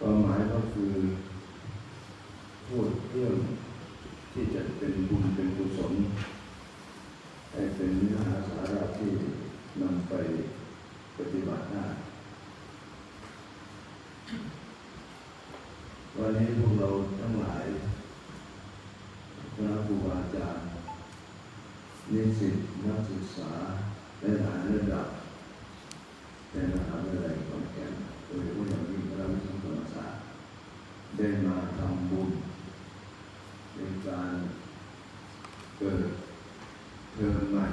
คือ พูดเรื่องที่จะเป็นบุญเป็นกุศลให้เป็นเนื้อหาสาระที่นำไปปฏิบัติได้วันนี้พวกเราทั้งหลายคณะครูอาจารย์นิสิตนักศึกษาและหลายระดับในมหาวิทยาลัยขอนแก่นโดยเฉพาะอย่างยิ่ง คณะวิศวกรรมศาสตร์ได้มาทำบุญในการเกิดเทอมใหม่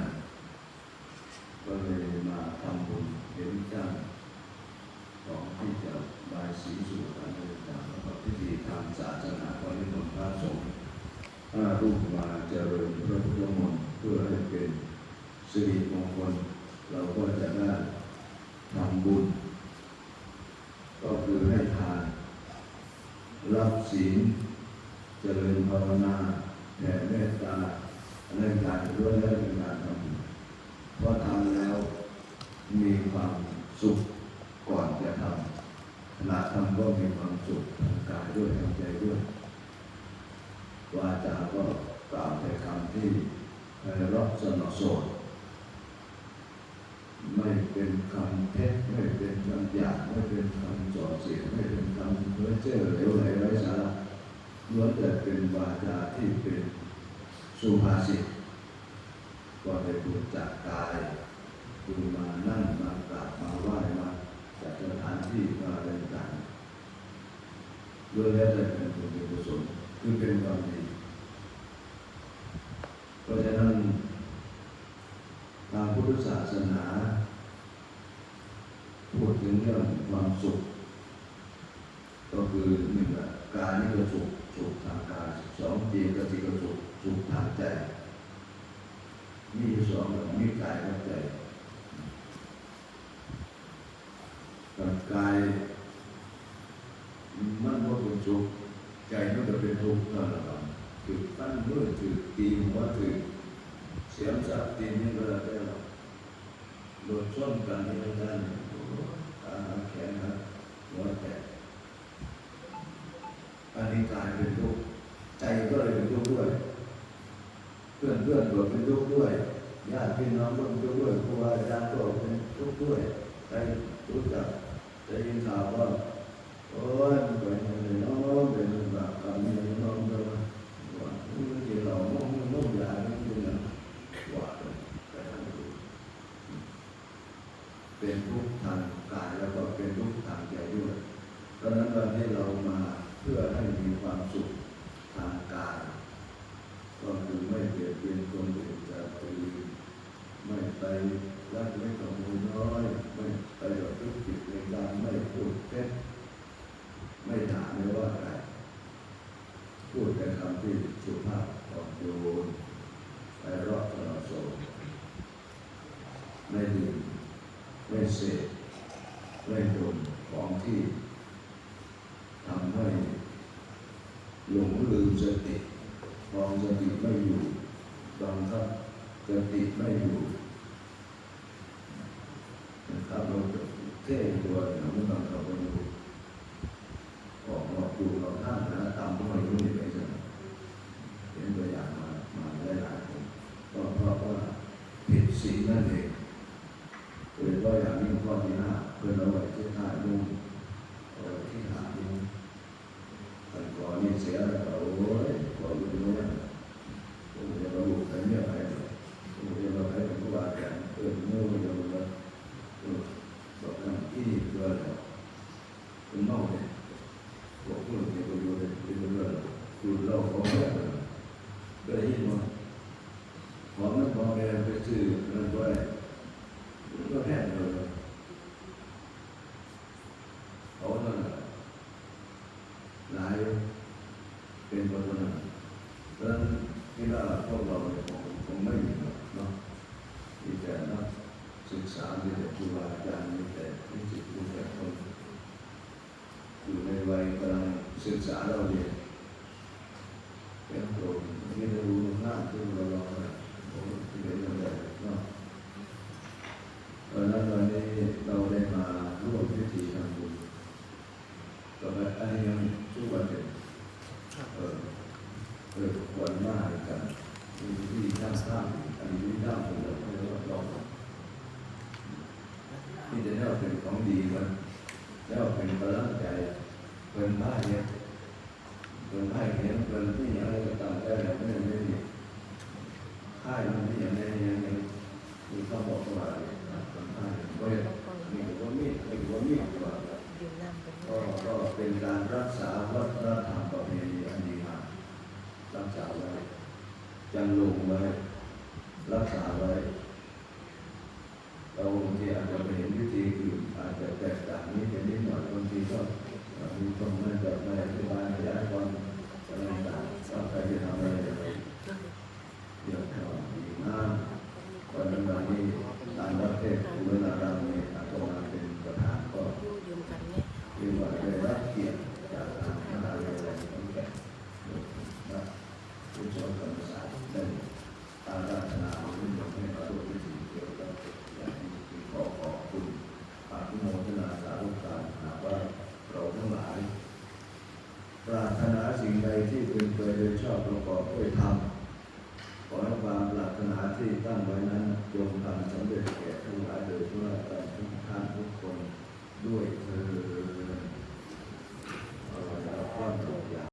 ก็เลยมาทำบุญเห็นจังของที่จะบายสีสู่การเดินทางแล้วก็พิธีทางศาสนาของนิมนต์พระสงฆ์ห้ารูปมาเจริญพระพุทธมนต์เพื่อให้เป็นสิริมงคลเราก็จะได้ทำบุญ ก็คือให้ทาน รับศีลเจริญภาวนาแผ่เมตตาอันนั้นการด้วยและเป็นการทำเพราะทำแล้วมีความสุขก่อนจะทำขณะทำก็มีความสุขทางกายด้วยทางใจด้วยวาจาก็กล่าวแต่คำที่เราะสนอโสด ไม่เป็นคำเท็จไม่เป็นคำหยาบไม่เป็นคำส่อเสียไม่เป็นคำเพ้อเจ้อเหลวไหลไร้สาระล้วนแต่เป็นวาจาที่เป็นสุภาษิตก็ได้บุญจากกายคือมานั่งมากราบมาไหว้มาจากสถานที่มาอะไรต่างด้วยแล้วแต่เป็นบุญเป็นกุศลคือเป็นความดีเพราะฉะนั้นทาง พุทธศาสนาพูดถึงเรื่องความสุข ก็คือหนึ่งอะกายนี่ก็สุขสุขทางกายสองจีก็จิก็สุขสุขทางใจมีอยู่สองแบบมีกายกับใจกับกายมันว่าเป็นทุขใจมันก็เป็นทุกข์นั่นแหละครับถือตั้งมือถือตีหัวถือเสียงสับตีนี่ก็แล้วแต่เรา โดนชนกันนี่ก็ได้โอ้โหขาแขนหักหัวแตกอันนี้กายเป็นทุกข์ใจก็เลยเป็นทุกข์ด้วย เพื่อนเพื่อนๆก็เป็นทุกข์ด้วยญาติพี่น้องก็เป็นทุกข์ด้วยครูอาจารย์ก็เป็นทุกข์ด้วยใครรู้จักได้ยินข่าวว่าโอ้ยมันเป็นอย่างนี้น้องเป็นแบบกรรมนี่น้องจะมาว่ามันจะเราน้องน้องยาไม่เป็นนะว่าแต่ทำดูเป็น ทุกข์ทางกายแล้วก็เป็นทุกข์ทางใจด้วยเพราะฉะนั้นวันนี้เรามาเพื่อให้มีความสุขทางกายก็คือไม่เบียดเบียนคนอื่นจะไปไม่ไปรักไม่ขโมยน้อย ไม่ไปประพฤติผิดในการไม่พูดเท็จไม่ด่าไม่ว่าใครพูดแต่คำที่สุภาพอ่อนโยนไปรอบตลอดโซไม่ดื่ม ไม่เสพไม่ดมของที่ทำให้หลงลืมสติมองสติไม่อยู่บังคับสติไม่อยู่นะครับเราจะเท่ตัวหนังบังคับไม่อยู่ออกมาดูเราท่านนะตามพวกเราอยู่นี่ไปสิเห็นตัวอย่างมามาได้หลายคนก็เพราะว่าผิดศีลนั่นเองโดยเฉพาะอย่างยิ่งข้อที่ห้าเพื่อนเราไว้ที่ท่านุ่งเอาไว้ที่หานุ่งแต่ ก่อนนี่เสียแล้วก็โอ้ยก่อน ศึกษามีแต่ครูบาอาจารย์มีแต่นิสิตมีแต่คนอยู่ในวัยกำลังศึกษาเราเรียนเป็นโปรมีแต่รู้หน้าที่เราลองนะโอ้ที่เป็นอะไรเนาะเพราะฉะนั้นวันนี้เราได้มาร่วมพิธีทำบุญก็ไม่อันนี้ยังทุกวันเป็นเออเออควรมากกันมีที่ข้ามข้ามอันนี้ท่ามผมเลยไม่รู้ว่าลอง ที่จะได้เป็นของดีมันแล้วเป็นกำลังใจเป็นบ้านเนี่ยเป็นบ้านเนี่ยเป็นที่อะไรก็ตามได้แล้วไม่ได้ไม่ดีค่ายมันที่อย่างนี้ยังยังมีข้อบอกว่าเป็นค่ายก็เลยมีว่ามีมีว่ามีว่าก็ก็เป็นการรักษาวัฒนธรรมประเพณีอันดีงามรักษาไว้ยังลงไว้รักษาไว้ เราบางทีอาจ จะไปเห็นวิธีอื่นอาจจะแตกต่างนิดเป็นนิดหน่อยบางทีก็เอ่อมีคนไม่แบบไม่อธิบายขยายความอะไรต่างๆก็ใครจะทำอะไรอะไรเดี๋ยวก็ดีมากวันนั้นวันนี้ตามประเทศอุบลราชธานีอาตมาเป็นประธานก็ อยู่ยืมกันเนี่ย เรียกว่าได้รับเกียรติจากทางมหาวิทยาลัยขอนแก่นและผู้สอนธรรมศาสตร์ได้อาราธนาขึ้นมาให้เราด้วยวิธีเกี่ยวกับอย่างนี้ขอขอบคุณอานุโมทนาสาธุการหากว่าเราทั้งหลาย ปรารถนาสิ่งใดที่พึงเคยโดยชอบ ประกอบด้วยธรรมขอให้ความปรารถนาที่ตั้งไว้นั้นจงทำสำเร็จแก่ทั้งหลายโดยทั่วกันทุกท่านทุกคนด้วยเธอ